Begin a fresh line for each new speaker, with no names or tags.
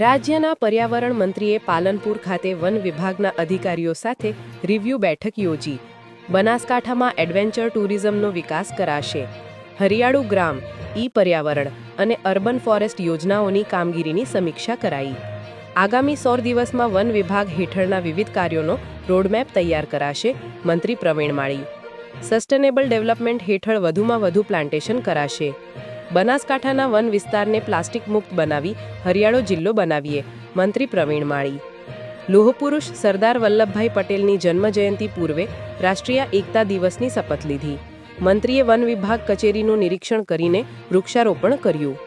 રાજ્યના પર્યાવરણ મંત્રીએ પાલનપુર ખાતે વન વિભાગના અધિકારીઓ સાથે રિવ્યૂ બેઠક યોજી. બનાસકાંઠામાં એડવેન્ચર ટુરિઝમનો વિકાસ કરાશે. હરિયાળુ ગ્રામ ઈ પર્યાવરણ અને અર્બન ફોરેસ્ટ યોજનાઓની કામગીરીની સમીક્ષા કરાઈ. આગામી સોળ દિવસમાં વન વિભાગ હેઠળના વિવિધ કાર્યોનો રોડમેપ તૈયાર કરાશે, મંત્રી પ્રવીણ માળી. સસ્ટેનેબલ ડેવલપમેન્ટ હેઠળ વધુમાં વધુ પ્લાન્ટેશન કરાશે. બનાસકાંઠાના વન વિસ્તારને પ્લાસ્ટિક મુક્ત બનાવી હરિયાળો જિલ્લો બનાવીએ. મંત્રી પ્રવીણ માળી. લોહપુરુષ સરદાર વલ્લભભાઈ પટેલની જન્મજયંતિ પૂર્વે રાષ્ટ્રીય એકતા દિવસની શપથ લીધી. મંત્રીએ વન વિભાગ કચેરીનું નિરીક્ષણ કરીને વૃક્ષારોપણ કર્યું.